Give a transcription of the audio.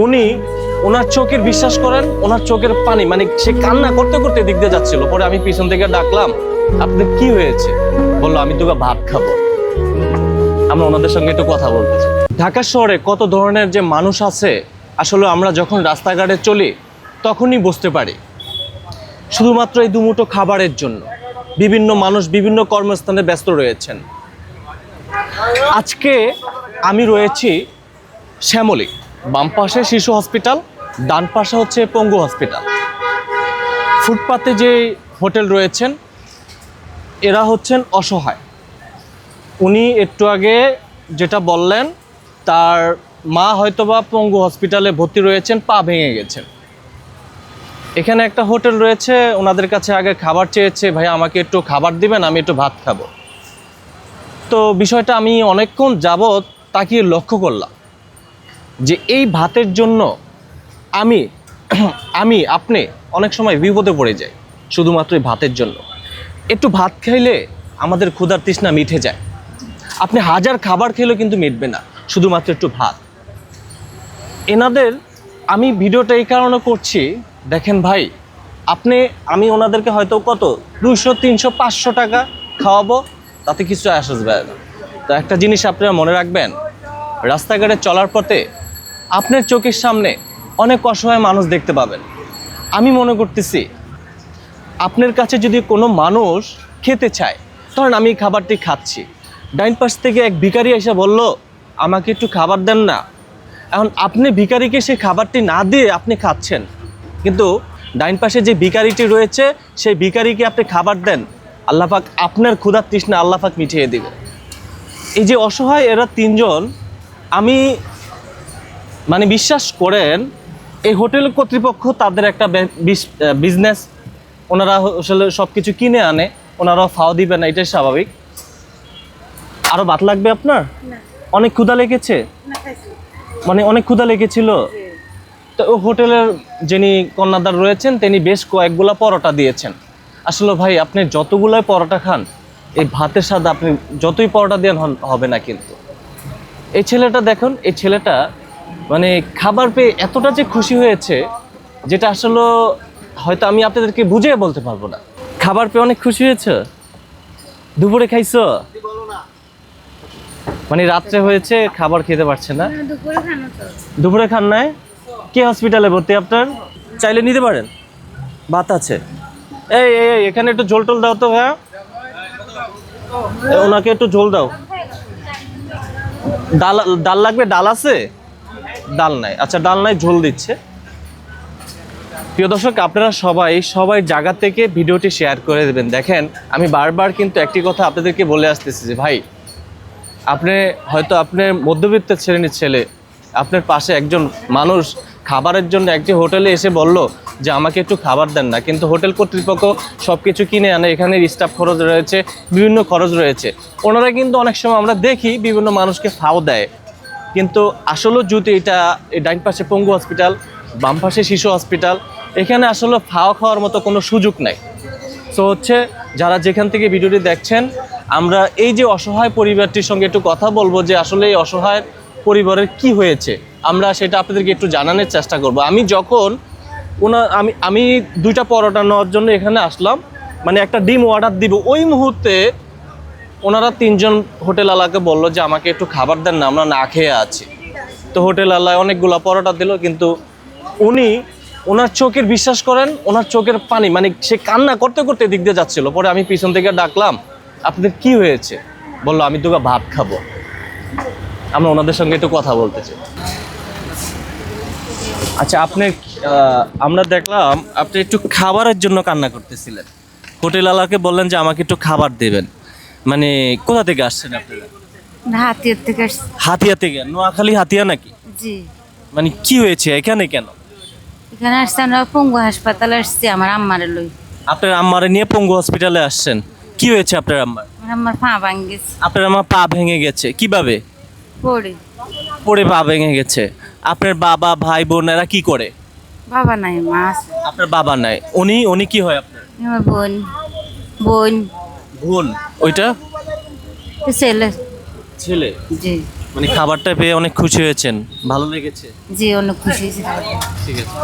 উনি ওনার চোখের বিশ্বাস করেন, ওনার চোখের পানি মানে সে কান্না করতে করতে দিক দিয়ে যাচ্ছিল। পরে আমি পিছন থেকে ডাকলাম, আপনার কি হয়েছে? বলল, আমি তোকে ভাত খাব। আমরা ওনাদের সঙ্গে একটু কথা বলতে চাই। ঢাকা শহরে কত ধরনের যে মানুষ আছে, আসলে আমরা যখন রাস্তাঘাটে চলি, তখনই বুঝতে পারি। শুধুমাত্র এই দুমুটো খাবারের জন্য। বিভিন্ন মানুষ বিভিন্ন কর্মস্থানে ব্যস্ত রয়েছেন। আজকে আমি রয়েছি শ্যামলী। বাম পাশে শিশু হসপিটাল, ডান পাশে হচ্ছে পঙ্গু হসপিটাল। ফুটপাতে যে হোটেল রয়েছেন, এরা হচ্ছেন অসহায়। উনি একটু আগে যেটা বললেন, তার মা হয়তোবা পঙ্গু হসপিটালে ভর্তি রয়েছেন, পা ভেঙে গেছেন। এখানে একটা হোটেল রয়েছে, ওনাদের কাছে আগে খাবার চেয়েছে, ভাই, আমাকে একটু খাবার দিবেন, আমি একটু ভাত খাব। তো বিষয়টা আমি অনেকক্ষণ যাবৎ তাকিয়ে লক্ষ্য করলাম। যে এই ভাতের জন্য আমি আমি, আপনি অনেক সময় বিপদে পড়ে যাই, শুধুমাত্র এই ভাতের জন্য। একটু ভাত খাইলে আমাদের ক্ষুধার তৃষ্ণা মিঠে যায়। আপনি হাজার খাবার খেলেও কিন্তু মিটবে না, শুধুমাত্র একটু ভাত। এনাদের, আমি ভিডিওটা এই কারণে করছি, দেখেন ভাই, আপনি, আমি ওনাদেরকে হয়তো কত, দুইশো, তিনশো, পাঁচশো টাকা খাওয়াবো, তাতে কিছু আসবে না। তো একটা জিনিস আপনারা মনে রাখবেন, রাস্তাঘাটে চলার পথে আপনার চোখের সামনে অনেক অসহায় মানুষ দেখতে পাবেন। আমি মনে করতেছি, আপনার কাছে যদি কোনো মানুষ খেতে চায়, ধরেন আমি খাবারটি খাচ্ছি। ডাইন পাশ থেকে এক ভিখারি এসে বলল, আমাকে একটু খাবার দেন না। এখন আপনি ভিখারিকে সেই খাবারটি না দিয়ে আপনি খাচ্ছেন, কিন্তু ডাইন পাশে যে ভিখারিটি রয়েছে, সেই ভিখারিকে আপনি খাবার দেন। আল্লাপাক আপনার ক্ষুধার তৃষ্ণা আল্লাপাক মিটিয়ে দিবে। এই যে অসহায় এরা তিনজন, আমি মানে বিশ্বাস করেন এই হোটেল কর্তৃপক্ষ তাদের একটা বিজনেস ওনারা আসলে সব কিছু কিনে আনে ওনারাও ফাও দিবে না এটাই স্বাভাবিক। আরও ভাত লাগবে আপনার? অনেক ক্ষুধা লেগেছে? মানে অনেক ক্ষুধা লেগেছিল? তো ও হোটেলের যিনি কন্যাদার রয়েছেন তিনি বেশ কয়েকগুলা পরোটা দিয়েছেন। আসলে ভাই আপনি যতগুলাই পরোটা খান এই ভাতের স্বাদ আপনি যতই পরোটা দেন হবে না কিন্তু। এই ছেলেটা দেখুন এই ছেলেটা মানে খাবার পেয়ে এতটা যে খুশি হয়েছে যেটা আসলে হয়তো আমি আপনাদেরকে বুঝিয়ে বলতে পারব না। খাবার পেয়ে অনেক খুশি হয়েছে? দুপুরে খাইছো? মানে রাত্রে হয়েছে খাবার খেতে পারছে না? দুপুরে খানো নাই? কে হসপিটালে ভর্তি আপনার? চাইলে নিতে পারেন। ভাত আছে। এই এই এখানে একটু ঝোল টোল দাও তো হ্যাঁ ওনাকে একটু ঝোল দাও। ডাল ডাল লাগবে? ডাল আছে? ডাল নাই। আচ্ছা ডাল নাই, ঝোল দিচ্ছে। প্রিয় দর্শক, আপনারা সবাই সবাই জায়গা থেকে ভিডিওটি শেয়ার করে দেবেন। দেখেন, আমি বারবার কিন্তু একটি কথা আপনাদেরকে বলে আসতেছি যে, ভাই, আপনি হয়তো আপনার মধ্যবিত্ত শ্রেণির ছেলে, আপনার পাশে একজন মানুষ খাবারের জন্য একটি হোটেলে এসে বলল যে, আমাকে একটু খাবার দেন না। কিন্তু হোটেল কর্তৃপক্ষ সব কিছু কিনে আনে, এখানে স্টাফ খরচ রয়েছে, বিভিন্ন খরচ রয়েছে। ওনারা কিন্তু অনেক সময় আমরা দেখি, বিভিন্ন মানুষকে ফাও দেয়। কিন্তু আসলে যদি এটা ডাইন পাশে পঙ্গু হসপিটাল বাম পাশে শিশু হসপিটাল এখানে আসলে ফাও খাওয়ার মতো কোনো সুযোগ নাই। সো হচ্ছে যারা যেখান থেকে ভিডিওটি দেখছেন, আমরা এই যে অসহায় পরিবারটির সঙ্গে একটু কথা বলব যে আসলে এই অসহায় পরিবারের কি হয়েছে, আমরা সেটা আপনাদেরকে একটু জানানোর চেষ্টা করব। আমি যখন ওনা, আমি আমি দুইটা পরোটা নেওয়ার জন্য এখানে আসলাম মানে একটা ডিম অর্ডার দিব, ওই মুহূর্তে ওনারা তিনজন হোটেল আলাকে বলল যে, আমাকে একটু খাবার দেন না, আমরা না খেয়ে আছি। তো হোটেল আলায় অনেকগুলো পরোটা দিল, কিন্তু উনি, ওনার চোখের বিশ্বাস করেন, ওনার চোখের পানি মানে সে কান্না করতে করতে দিক দিয়ে যাচ্ছিল। পরে আমি পিছন থেকে ডাকলাম, আপনাদের কি হয়েছে? বলল, আমি তোকে ভাত খাব। আমরা ওনাদের সঙ্গে একটু কথা বলতে চাই। আচ্ছা আপনি আমরা দেখলাম, আপনি একটু খাবারের জন্য কান্না করতেছিলেন। হোটেল আলাকে বললেন যে, আমাকে একটু খাবার দেবেন। মানে কোথা থেকে আসছেন আপনারা? হাতিয়ার থেকে হাতিয়া থেকে? নোয়াখালী হাতিয়া নাকি? জি। মানে কি হয়েছে? এখানে কেন? এখানে আসছি আমরা পঙ্গু হাসপাতালে আসছি আমার আম্মারে লই। আপনার আম্মারে নিয়ে পঙ্গু হসপিটালে আসছেন। কি হয়েছে আপনার আম্মার? আমার পা ভাঙি গেছে। আপনার আম্মা পা ভেঙে গেছে। কীভাবে? পড়ি। পড়ে পা ভেঙে গেছে। আপনার বাবা ভাই বোন এরা কি করে? বাবা নাই মা আপনার বাবা নাই। উনি উনি কি হয় আপনার? আমার বোন। বোন। বোন ওইটা? ছেলে। ছেলে? জি। মানে খাবারটা পেয়ে অনেক খুশি হয়েছেন? ভালো লেগেছে? জি অনেক খুশি হয়েছে। ঠিক আছে।